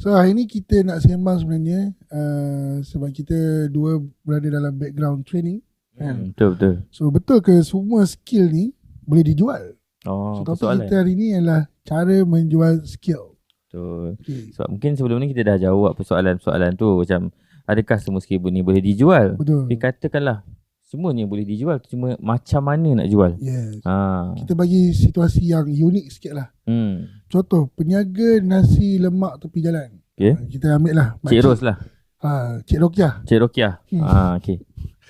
So hari ni kita nak sembang sebenarnya uh, sebab kita dua berada dalam background training. Kan? Hmm, betul betul. So betul ke semua skill ni boleh dijual? Oh, so topik kita hari ni adalah cara menjual skill. Betul. Okay. Sebab mungkin sebelum ni kita dah jawab persoalan-persoalan tu macam adakah semua skill ni boleh dijual? Betul. Tapi katakanlah semuanya boleh dijual cuma macam mana nak jual? Yes. Ha. Kita bagi situasi yang unik sikit lah. Hmm. Contoh, peniaga nasi lemak tepi jalan. Okay. Ha, Kita ambil lah. Cik Ros lah. Ha, Cik Rokiah. Cik Rokiah. Hmm. Ah, okey.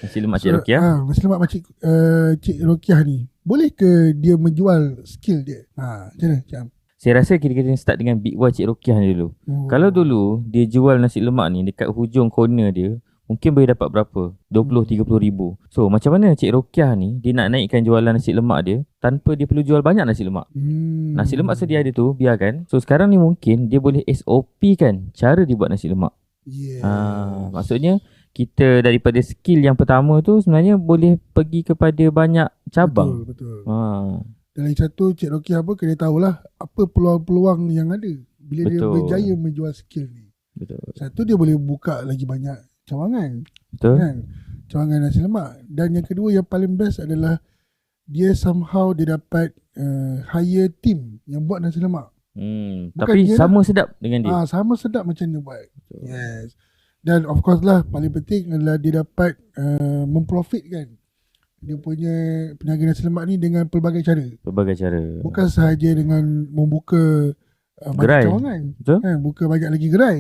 Nasi lemak Cik So, Rokiah. Ha, nasi lemak Cik, uh, Cik Rokiah ni. Boleh ke dia menjual skill dia? Ha, macam mana? Cik Am? Saya rasa kita kena start dengan Big Y Cik Rokiah ni dulu. Oh. Kalau dulu dia jual nasi lemak ni dekat hujung corner dia, mungkin boleh dapat berapa? 20 30 ribu. So macam mana Cik Rokiah ni dia nak naikkan jualan nasi lemak dia tanpa dia perlu jual banyak nasi lemak. Hmm. Nasi lemak sedia ada tu, biarkan. So sekarang ni mungkin dia boleh SOP kan cara dia buat nasi lemak. Yes. Ah, maksudnya kita daripada skill yang pertama tu sebenarnya boleh pergi kepada banyak cabang. Betul, betul. Ha, Dan lagi satu, Cik Rokiah apa kena tahulah apa peluang-peluang yang ada bila dia Betul. berjaya menjual skill ni. betul. Satu, dia boleh buka lagi banyak cawangan. Betul? Kan? Cawangan nasi lemak. Dan yang kedua yang paling best adalah dia somehow dia dapat uh, hire team yang buat nasi lemak. Hmm, Bukan tapi sama sedap dengan dia. Ah sama sedap macam dia buat. Betul. Yes. Dan of course lah paling penting adalah dia dapat uh, memprofitkan dia punya peniaga nasi lemak ni dengan pelbagai cara. Pelbagai cara. Bukan sahaja dengan membuka uh, banyak Gerai. cawangan. Betul? Kan, buka banyak lagi gerai.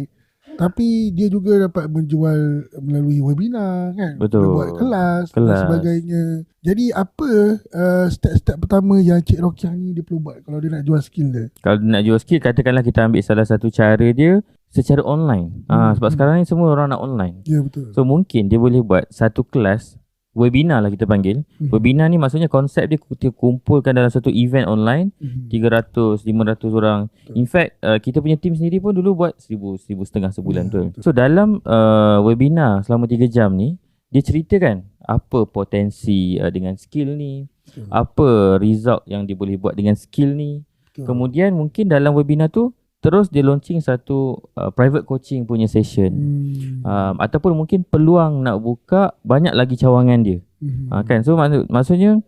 Tapi dia juga dapat menjual melalui webinar kan. Betul. Dia buat kelas, dan Kelas. sebagainya. Jadi apa uh, step-step pertama yang Cik Rokiah ni dia perlu buat kalau dia nak jual skill dia? Kalau dia nak jual skill, katakanlah kita ambil salah satu cara dia secara online. Hmm, Ha, sebab hmm. sekarang ni semua orang nak online. Ya betul. So mungkin dia boleh buat satu kelas webinar lah kita panggil. Mhm. Webinar ni maksudnya konsep dia kita kumpulkan dalam satu event online Mhm. 300 500 orang. Betul. In fact uh, kita punya team sendiri pun dulu buat 1000 1000 setengah Ya, sebulan tu. betul. So dalam uh, webinar selama 3 jam ni dia ceritakan apa potensi uh, dengan skill ni, Betul. apa result yang dia boleh buat dengan skill ni. Betul. Kemudian mungkin dalam webinar tu terus dia launching satu uh, private coaching punya session. Hmm. Um, ataupun mungkin peluang nak buka banyak lagi cawangan dia. Mhm. Ha, kan? So maksud, maksudnya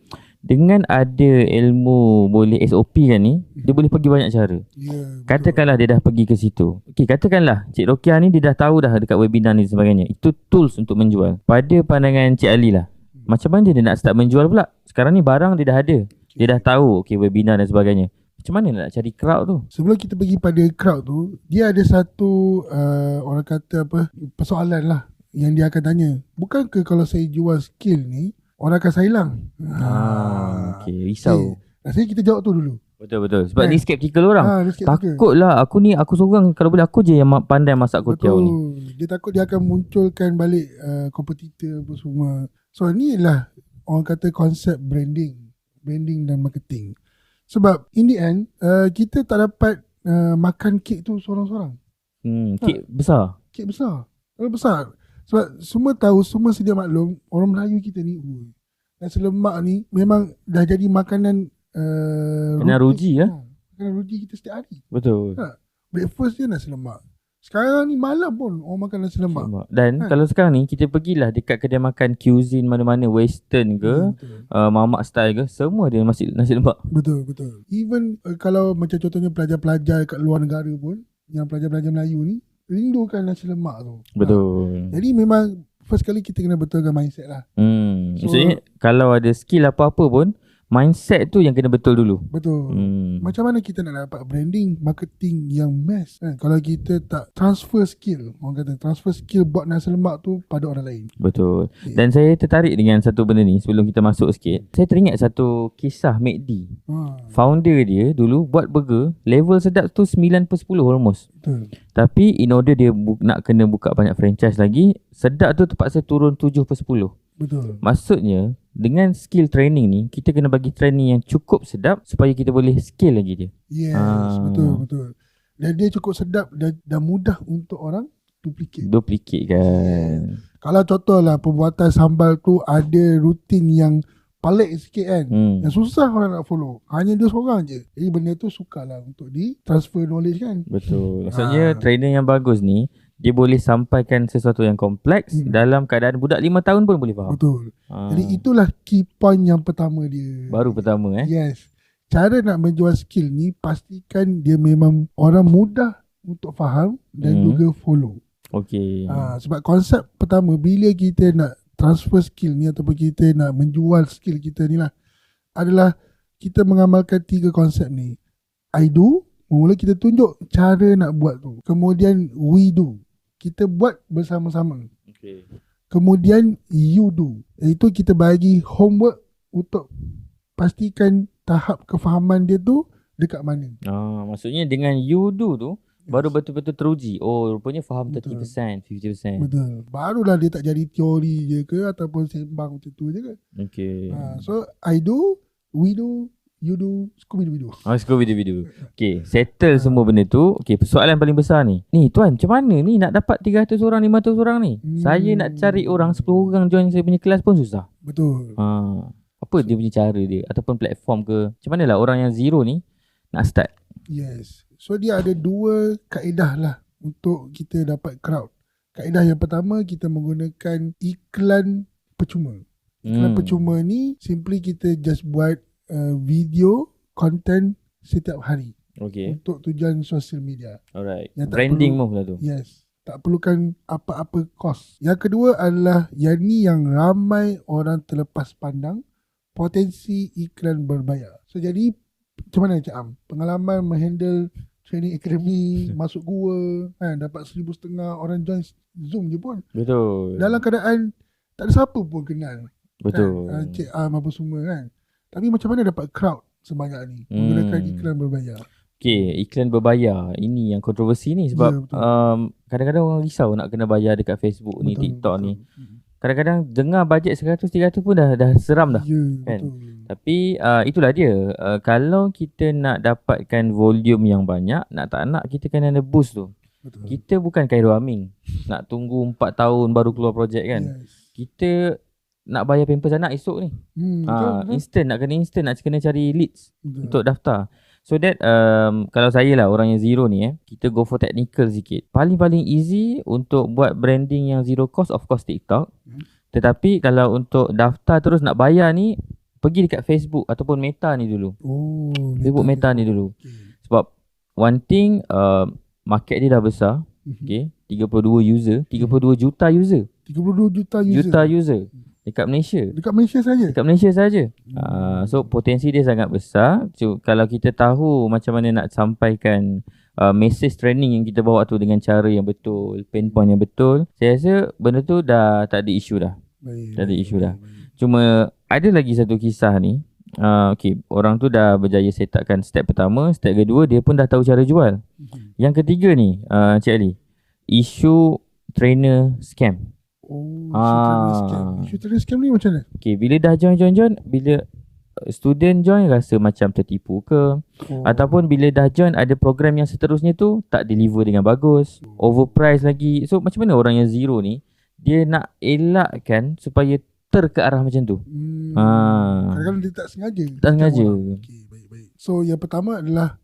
dengan ada ilmu boleh SOP kan ni, dia boleh pergi banyak cara. Ya, betul. Katakanlah dia dah pergi ke situ. Okey, katakanlah Cik Rokia ni dia dah tahu dah dekat webinar ni dan sebagainya. Itu tools untuk menjual. Pada pandangan Cik Ali lah. Macam mana dia nak start menjual pula? Sekarang ni barang dia dah ada. Dia dah tahu okey webinar dan sebagainya. Macam mana nak cari crowd tu? Sebelum kita pergi pada crowd tu, dia ada satu uh, orang kata apa persoalan lah yang dia akan tanya. Bukankah kalau saya jual skill ni orang akan saya hilang? Ah, okey, risau. Rasanya kita jawab tu dulu. Betul betul. Sebab Kan? ni skeptikal orang. Ha, dia skeptikal. Takut lah aku ni aku seorang kalau boleh aku je yang pandai masak Betul. ni. Dia takut dia akan munculkan balik uh, kompetitor apa semua. So ni lah orang kata konsep branding. Branding dan marketing. Sebab in the end uh, kita tak dapat uh, makan kek tu seorang-seorang. Hmm, kek besar. Kek besar. Kalau besar. Sebab semua tahu, semua sedia maklum orang Melayu kita ni ui, nasi lemak ni memang dah jadi makanan uh, Kena ruji, ya? Ha, Makanan ruji kita setiap hari. Betul. Ha. Breakfast dia nasi lemak. Sekarang ni malam pun orang makan nasi lemak. Lemak. Dan Kan? kalau sekarang ni kita pergilah dekat kedai makan cuisine mana-mana western ke, Hmm, betul. uh, mamak style ke, semua dia nasi nasi lemak. Betul betul. Even uh, kalau macam contohnya pelajar-pelajar kat luar negara pun yang pelajar-pelajar Melayu ni rindukan nasi lemak tu. Ha. Betul. Jadi memang first kali kita kena betulkan mindset lah. Hmm, So- maksudnya kalau ada skill apa-apa pun mindset tu yang kena betul dulu. Betul. Hmm. Macam mana kita nak dapat branding, marketing yang mass kan? Kalau kita tak transfer skill, orang kata transfer skill buat nasi lemak tu pada orang lain. Betul. Okay. Dan saya tertarik dengan satu benda ni sebelum kita masuk sikit. Saya teringat satu kisah McD. Ha, Founder dia dulu buat burger level sedap tu 9 per 10 almost. betul. Tapi in order dia bu- nak kena buka banyak franchise lagi, sedap tu terpaksa turun 7 per 10. Betul. Maksudnya dengan skill training ni kita kena bagi training yang cukup sedap supaya kita boleh scale lagi dia. Yes, Ah. betul betul. Dan dia cukup sedap dan, dan mudah untuk orang duplicate. Duplicate kan. Kalau contohlah pembuatan sambal tu ada rutin yang pelik sikit kan. Hmm. Yang susah orang nak follow. Hanya dia seorang je. Jadi benda tu sukarlah untuk di transfer knowledge kan. Betul. Maksudnya Ah. trainer yang bagus ni dia boleh sampaikan sesuatu yang kompleks Hmm. dalam keadaan budak 5 tahun pun boleh faham. Betul. Ha. Jadi itulah key point yang pertama dia. baru pertama eh. Yes. Cara nak menjual skill ni pastikan dia memang orang mudah untuk faham dan Hmm. juga follow. Okey. Ha, sebab konsep pertama bila kita nak transfer skill ni ataupun kita nak menjual skill kita ni lah adalah kita mengamalkan tiga konsep ni. I do, mula kita tunjuk cara nak buat tu. Kemudian we do. Kita buat bersama-sama. Okey. Kemudian you do. Iaitu kita bagi homework untuk pastikan tahap kefahaman dia tu dekat mana. Ah, maksudnya dengan you do tu baru betul-betul teruji. Oh, rupanya faham Betul. 30%, 50%. Betul. Barulah dia tak jadi teori je ke ataupun sembang macam tu je ke. Okey. Ha, so I do, we do, you do, Scooby Doo. Oh, go video-video. Okay, settle semua benda tu. Okay, persoalan paling besar ni. Ni tuan, macam mana ni nak dapat 300 orang, 500 orang ni? Hmm. Saya nak cari orang 10 orang join saya punya kelas pun susah. Betul. Ha, apa dia punya cara dia? Ataupun platform ke? Macam mana lah orang yang zero ni nak start? Yes. So dia ada dua kaedah lah untuk kita dapat crowd. Kaedah yang pertama kita menggunakan iklan percuma. Iklan Hmm. percuma ni simply kita just buat uh, video content setiap hari Okay, untuk tujuan social media. alright. Yang Branding perlu- move lah tu. Yes. Tak perlukan apa-apa cost. Yang kedua adalah yang ni yang ramai orang terlepas pandang potensi iklan berbayar. So jadi macam mana Cik Am? Pengalaman menghandle training academy, masuk gua, kan, dapat seribu setengah orang join Zoom je pun. Betul. Dalam keadaan tak ada siapa pun kenal. Betul. Kan? Ah, Cik Am apa semua kan. Tapi macam mana dapat crowd sebanyak ni menggunakan Hmm. iklan berbayar. Okay, iklan berbayar. Ini yang kontroversi ni sebab Ya, betul. um, kadang-kadang orang risau nak kena bayar dekat Facebook ni, Betul, TikTok betul. ni. Kadang-kadang dengar bajet 100-300 pun dah dah seram dah. Ya, kan? betul. Tapi uh, itulah dia. Uh, kalau kita nak dapatkan volume yang banyak, nak tak nak kita kena ada boost tu. Betul. Kita bukan Khairul Amin. Nak tunggu 4 tahun baru keluar projek kan. Yes. Kita nak bayar pampers anak esok ni. Hmm, betul, Ah, betul. instant nak kena instant nak kena cari leads Betul. untuk daftar. So that um, kalau saya lah orang yang zero ni eh, kita go for technical sikit. Paling-paling easy untuk buat branding yang zero cost of course TikTok. Hmm. Tetapi kalau untuk daftar terus nak bayar ni pergi dekat Facebook ataupun Meta ni dulu. Oh, Facebook Meta ni dulu. Okay. Sebab one thing uh, market dia dah besar, Mhm. okay? 32 user, 32 juta user. 32 juta user. Juta user dekat Malaysia. Dekat Malaysia saja. Dekat Malaysia saja. Hmm. Uh, so potensi dia sangat besar. So, kalau kita tahu macam mana nak sampaikan uh, message training yang kita bawa tu dengan cara yang betul, pain point yang betul, saya rasa benda tu dah tak ada isu dah. Baik. Tak ada baik, isu dah. baik, baik. Cuma ada lagi satu kisah ni. Uh, okay, orang tu dah berjaya set upkan step pertama, step kedua dia pun dah tahu cara jual. Mhm. Yang ketiga ni, uh, Cik Ali, isu trainer scam. Oh, Ah. trainer scam. Isu trainer scam ni macam mana? Okay, bila dah join join join, bila uh, student join rasa macam tertipu ke Oh. ataupun bila dah join ada program yang seterusnya tu tak deliver dengan bagus, overprice lagi. So macam mana orang yang zero ni dia nak elakkan supaya ter ke arah macam tu? Hmm. Ah. Kadang-kadang dia tak sengaja. Tak sengaja. Okey, baik baik. So yang pertama adalah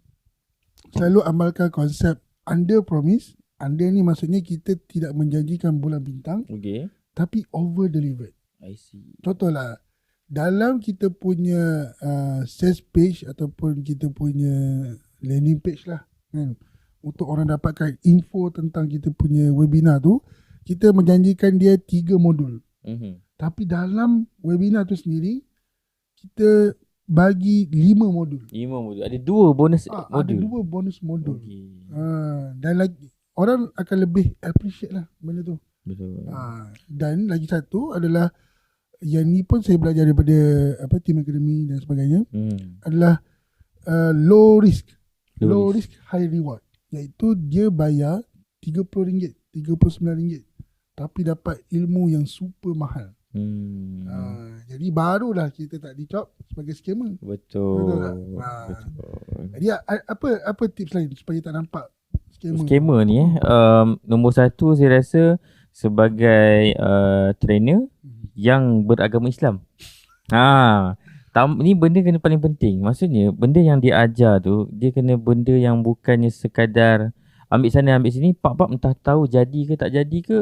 selalu amalkan konsep under promise. Under ni maksudnya kita tidak menjanjikan bulan bintang Okay. tapi over delivered. I see. Contohlah dalam kita punya uh, sales page ataupun kita punya landing page lah kan untuk orang dapatkan info tentang kita punya webinar tu kita menjanjikan dia tiga modul Mhm. tapi dalam webinar tu sendiri kita bagi lima modul Lima modul. Ada dua bonus ada modul. dua bonus modul Okay. ah, dan lagi orang akan lebih appreciate lah benda tu Betul. Ah, dan lagi satu adalah yang ni pun saya belajar daripada apa team academy dan sebagainya Hmm. adalah uh, low risk Low low, risk. risk. high reward iaitu dia bayar RM30 RM39 tapi dapat ilmu yang super mahal Hmm. ah, jadi barulah kita tak dicop sebagai scammer Betul. Betul tak? Ah. Betul. jadi a- apa apa tips lain supaya tak nampak scammer Scammer ni eh um, nombor satu saya rasa sebagai uh, trainer Mhm. yang beragama Islam. Ha, tam, ni benda kena paling penting. Maksudnya benda yang dia ajar tu dia kena benda yang bukannya sekadar ambil sana ambil sini pak-pak entah tahu jadi ke tak jadi ke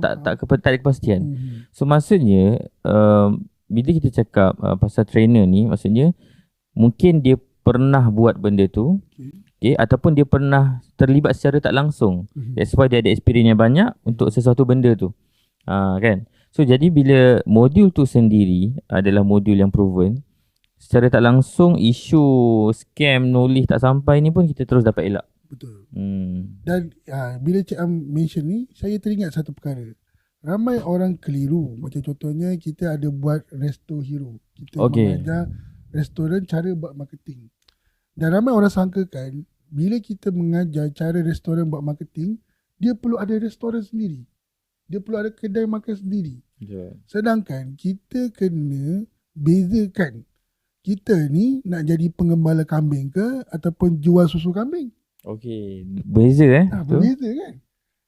tak tak ke, tak ada kepastian. Hmm. So maksudnya um, bila kita cakap uh, pasal trainer ni maksudnya mungkin dia pernah buat benda tu Okay. Okay, ataupun dia pernah terlibat secara tak langsung. Mhm. That's why dia ada experience yang banyak untuk sesuatu benda tu. Ha, kan? So jadi bila modul tu sendiri adalah modul yang proven secara tak langsung isu scam knowledge tak sampai ni pun kita terus dapat elak. Betul. Hmm. Dan uh, bila Cik Am mention ni, saya teringat satu perkara. Ramai orang keliru. Macam contohnya kita ada buat Resto Hero. Kita Okey. mengajar restoran cara buat marketing. Dan ramai orang sangkakan bila kita mengajar cara restoran buat marketing, dia perlu ada restoran sendiri. Dia perlu ada kedai makan sendiri. Betul. Sedangkan kita kena bezakan. Kita ni nak jadi pengembala kambing ke ataupun jual susu kambing. Okey, beza eh. Ha, berbeza kan?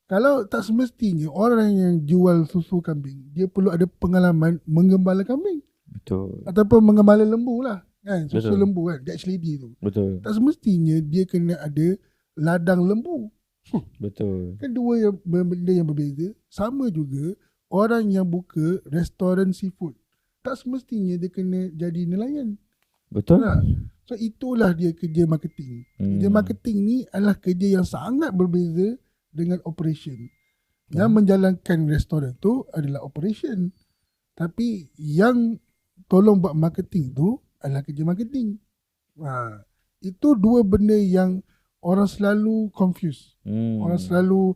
Kalau tak semestinya orang yang jual susu kambing, dia perlu ada pengalaman menggembala kambing Betul. ataupun menggembala lembu lah. Kan? Susu Betul. lembu kan, Dutch lady tu. Betul. Tak semestinya dia kena ada ladang lembu. Betul. Kan dua yang benda yang berbeza. Sama juga orang yang buka restoran seafood. Tak semestinya dia kena jadi nelayan. Betul. Tak? So itulah dia kerja marketing. Kerja Hmm. marketing ni adalah kerja yang sangat berbeza dengan operation. Yang Hmm. menjalankan restoran tu adalah operation. Tapi yang tolong buat marketing tu adalah kerja marketing. Ha, itu dua benda yang orang selalu confuse. Hmm. Orang selalu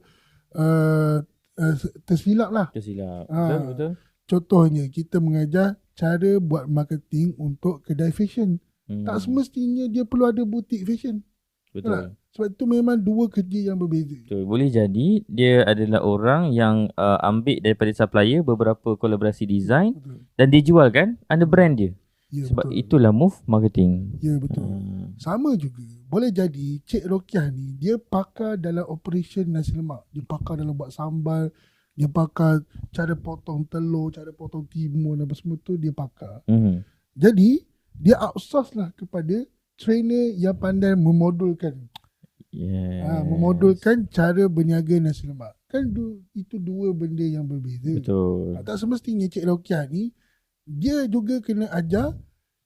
uh, uh, tersilap lah. tersilap. Ah. Betul, betul. Contohnya kita mengajar cara buat marketing untuk kedai fashion. Hmm. Tak semestinya dia perlu ada butik fashion. Betul. Tak? Sebab itu memang dua kerja yang berbeza. Betul. Boleh jadi dia adalah orang yang uh, ambil daripada supplier beberapa kolaborasi design Betul. dan dia jual kan under brand dia. Ya, Sebab betul. itulah move marketing. Ya betul. Hmm. Sama juga. Boleh jadi Cik Rokiah ni dia pakar dalam operation nasi lemak. Dia pakar dalam buat sambal. Dia pakar cara potong telur, cara potong timun apa semua tu dia pakar. Hmm. Jadi dia outsource lah kepada trainer yang pandai memodulkan. Yes. Ha, memodulkan cara berniaga nasi lemak. Kan du, itu dua benda yang berbeza. Betul. Ha, tak semestinya Cik Rokiah ni dia juga kena ajar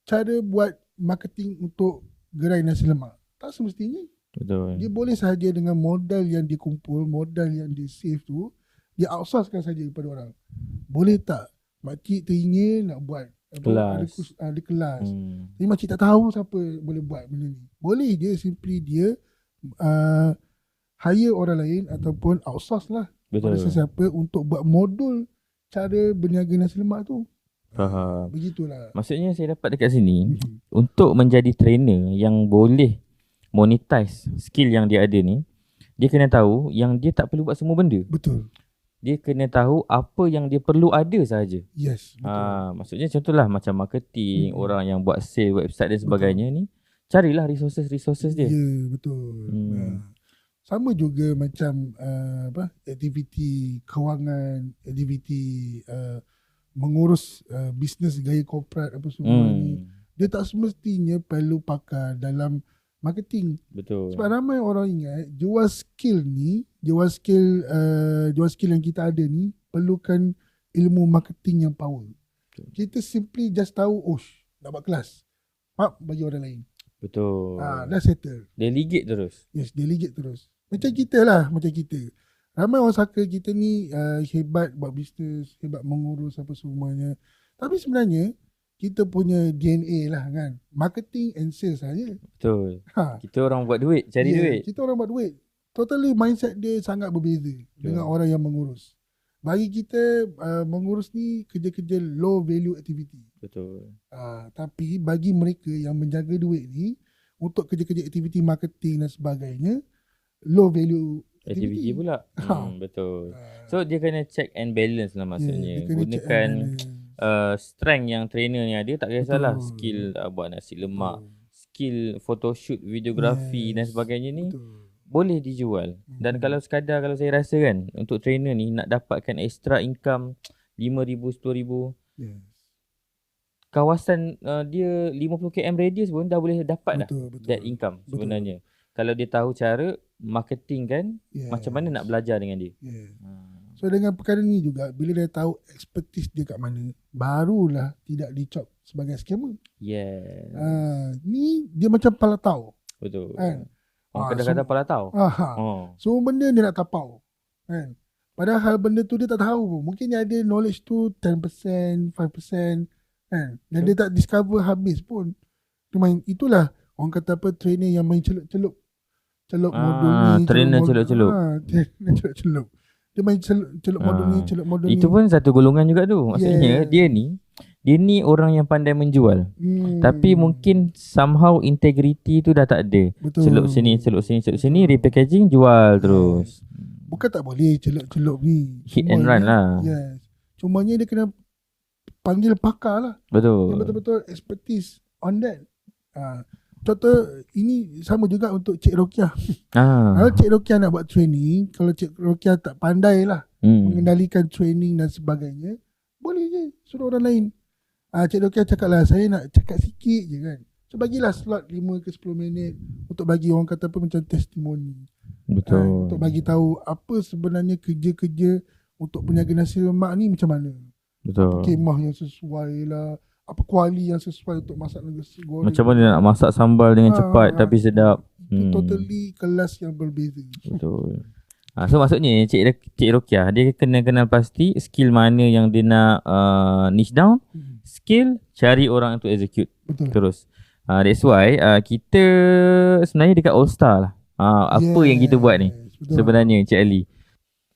cara buat marketing untuk gerai nasi lemak. Tak semestinya. Betul. Dia boleh sahaja dengan modal yang dikumpul, modal yang dia save tu, dia outsourcekan saja kepada orang. Boleh tak makcik teringin nak buat Kelas. ada, kus, ada kelas. Hmm. Tapi makcik tak tahu siapa boleh buat benda ni. Boleh je simply dia uh, hire orang lain ataupun outsource lah Betul. pada sesiapa untuk buat modul cara berniaga nasi lemak tu. Faham. Begitulah. Maksudnya saya dapat dekat sini Mhm. untuk menjadi trainer yang boleh monetize skill yang dia ada ni, dia kena tahu yang dia tak perlu buat semua benda. Betul. Dia kena tahu apa yang dia perlu ada sahaja. Yes. Betul. Ha, maksudnya contohlah macam marketing, Hmm. orang yang buat sale website dan sebagainya ni, carilah resources-resources dia. Ya, betul. Hmm. Ha. Sama juga macam uh, apa aktiviti kewangan, aktiviti uh, mengurus uh, bisnes gaya korporat apa semua ni. Hmm. Dia tak semestinya perlu pakar dalam marketing. Betul. Sebab ramai orang ingat jual skill ni, jual skill uh, jual skill yang kita ada ni perlukan ilmu marketing yang power. Betul. Kita simply just tahu, oh, nak buat kelas. Pap, bagi orang lain. Betul. Ha, dah settle. Delegate terus. Yes, delegate terus. Macam kita lah, macam kita. Ramai orang sangka kita ni uh, hebat buat bisnes, hebat mengurus apa semuanya. Tapi sebenarnya, kita punya DNA lah kan. Marketing and sales saja. Betul. Ha. Kita orang buat duit, cari Yeah, duit. Kita orang buat duit. Totally mindset dia sangat berbeza dengan orang yang mengurus. Bagi kita, uh, mengurus ni kerja-kerja low value activity. Betul. Uh, tapi bagi mereka yang menjaga duit ni, untuk kerja-kerja aktiviti marketing dan sebagainya, low value Aktiviti pula. Ha. Hmm, betul. Ah, So dia kena check and balance lah yeah, maksudnya. and Gunakan uh, strength yang trainer ni ada tak kisahlah Betul. skill uh, buat nasi lemak, Betul. skill photoshoot, videografi dan Yes, sebagainya ni Betul. boleh dijual. Dan Hmm. kalau sekadar kalau saya rasa kan untuk trainer ni nak dapatkan extra income 5000 10000 Yes. kawasan uh, dia 50 km radius pun dah boleh dapat dah betul betul. that income Betul. sebenarnya. Kalau dia tahu cara marketing kan Yes. macam mana nak belajar dengan dia. Yeah. Ha. So dengan perkara ni juga bila dia tahu expertise dia kat mana, barulah tidak dicop sebagai scammer. Yeah. Ah, ni dia macam pala tahu. Betul. Kan? Oh, Ah, kadang-kadang so- pala tahu. Aha. Oh. Semua benda dia nak tapau. Kan? Padahal benda tu dia tak tahu pun. Mungkin dia ada knowledge tu 10%, 5%. Kan? Dan dia tak discover habis pun. Dia main, itulah orang kata apa trainer yang main celup-celup. Celup Ah, modul ni. trainer celup-celup. Ah, trainer celup-celup. Dia main celup, celup modul ni, Ah, celup modul ni. Itu pun satu golongan juga tu. Maksudnya Yeah. dia ni dia ni orang yang pandai menjual. Hmm, Tapi mungkin somehow integrity tu dah tak ada. betul. Celup sini, celup sini, celup sini, repackaging jual terus. Bukan tak boleh celup-celup ni. Hit and Cumanya- run lah. Yes. Cumanya dia kena panggil pakar lah. Betul. yang betul-betul expertise on that. Ha. Contoh ini sama juga untuk Cik Rokiah. Ah. Kalau Cik Rokiah nak buat training, kalau Cik Rokiah tak pandai lah Hmm. mengendalikan training dan sebagainya, boleh je suruh orang lain. Ah Cik Rokiah cakap lah, saya nak cakap sikit je kan. So bagilah slot 5 ke 10 minit untuk bagi orang kata apa macam testimoni. Betul. Ha, untuk bagi tahu apa sebenarnya kerja-kerja untuk penyaga nasi lemak ni macam mana. Betul. Kemah yang sesuai lah, apa kuali yang sesuai untuk masak nasi goreng. Macam mana nak masak sambal dengan Ah, cepat ah. tapi sedap. Itu Hmm. totally kelas yang berbeza. Betul. Ha, so maksudnya Cik, Cik Rokiah dia kena kenal pasti skill mana yang dia nak uh, niche down, Hmm. skill cari orang untuk execute Betul. terus. Ha, that's why uh, kita sebenarnya dekat All Star lah. Ha, apa yang kita buat ni Betul. sebenarnya Cik Ali?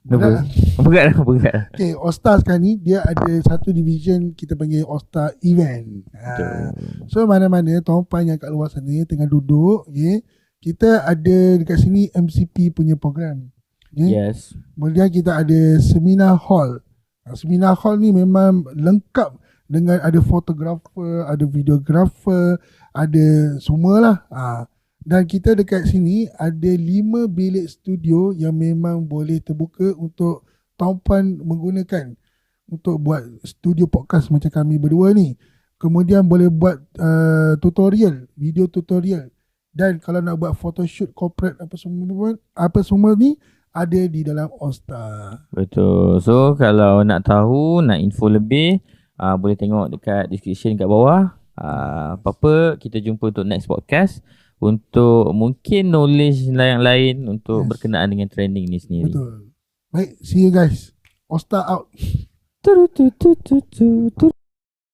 Berat. Kenapa? Berat lah, berat lah. Okay, All Star sekarang ni dia ada satu division kita panggil All Star Event. Betul. Ha. So mana-mana tuan-puan yang kat luar sana tengah duduk, okay, kita ada dekat sini MCP punya program. Okay. Yes. Kemudian kita ada seminar hall. Ha, seminar hall ni memang lengkap dengan ada fotografer, ada videographer, ada semualah. Ha. Dan kita dekat sini ada lima bilik studio yang memang boleh terbuka untuk tuan-puan menggunakan untuk buat studio podcast macam kami berdua ni. Kemudian boleh buat uh, tutorial, video tutorial. Dan kalau nak buat photoshoot corporate apa semua apa semua ni ada di dalam All-Star. Betul. So kalau nak tahu, nak info lebih, uh, boleh tengok dekat description kat bawah. Uh, apa-apa kita jumpa untuk next podcast untuk mungkin knowledge yang lain untuk Yes. berkenaan dengan training ni sendiri. Betul. Baik, see you guys. All-Star out. Tu tu tu tu tu tu.